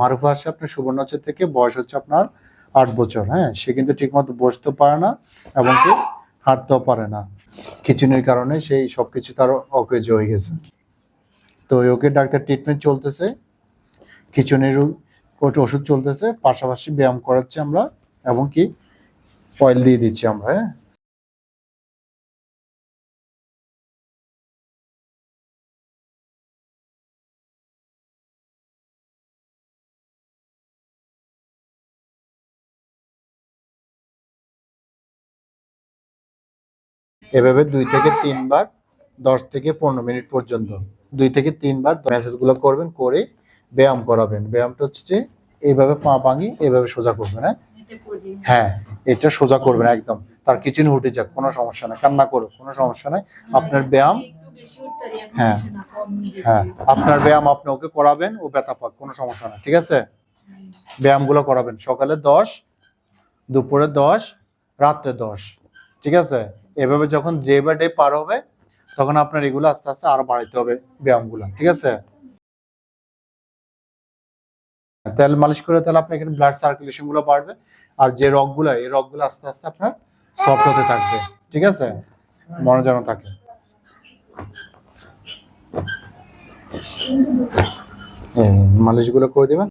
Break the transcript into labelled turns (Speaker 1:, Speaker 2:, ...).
Speaker 1: মারুফা আসছে আপনার সুবর্ণচর থেকে বয়স হচ্ছে আপনার আট বছর হ্যাঁ? সে কিন্তু ঠিকমতো বসতে পারে না এবং কি হাঁটতেও পারে না। খিচুনির কারণে সেই সব কিছু তার অকেজ হয়ে গেছে। তো ওকে ডাক্তার ট্রিটমেন্ট চলতেছে খিচুনির ওষুধ চলতেছে, পাশাপাশি ব্যায়াম করাচ্ছি আমরা এবং কি অয়েল দিয়ে দিচ্ছি আমরা হ্যাঁ? এভাবে দুই থেকে তিনবার দশ থেকে পনেরো মিনিট পর্যন্ত দুই থেকে তিনবার মেসেজগুলো করবেন করে ব্যায়াম করাবেন। ব্যায়ামটা হচ্ছে যে এইভাবে পা ভাঙি এভাবে সোজা করবেন হ্যাঁ? হ্যাঁ এটা সোজা করবেন একদম। তার কিচেন উঠে যাক কোনো সমস্যা নাই কান্না করো কোনো সমস্যা নাই। আপনার ব্যায়াম হ্যাঁ। হ্যাঁ আপনার ব্যায়াম আপনি ওকে করাবেন ও ব্যথা পাক কোনো সমস্যা না ঠিক আছে? ব্যায়ামগুলো করাবেন। সকালে দশ দুপুরে দশ রাত্রে দশ ঠিক আছে? এভাবে যখন ডে বাই ডে পার হবে, তখন আপনার এগুলো আস্তে আস্তে আরও বাড়াইতে হবে ব্যায়ামগুলো, ঠিক আছে? তেল মালিশ করে তাহলে আপনার এখানে ব্লাড সার্কুলেশনগুলো বাড়বে, আর যে রগগুলো, এই রগগুলো আস্তে আস্তে আপনার সফট হতে থাকবে, ঠিক আছে? মনে যেন থাকে। মালিশগুলো করে দিবেন।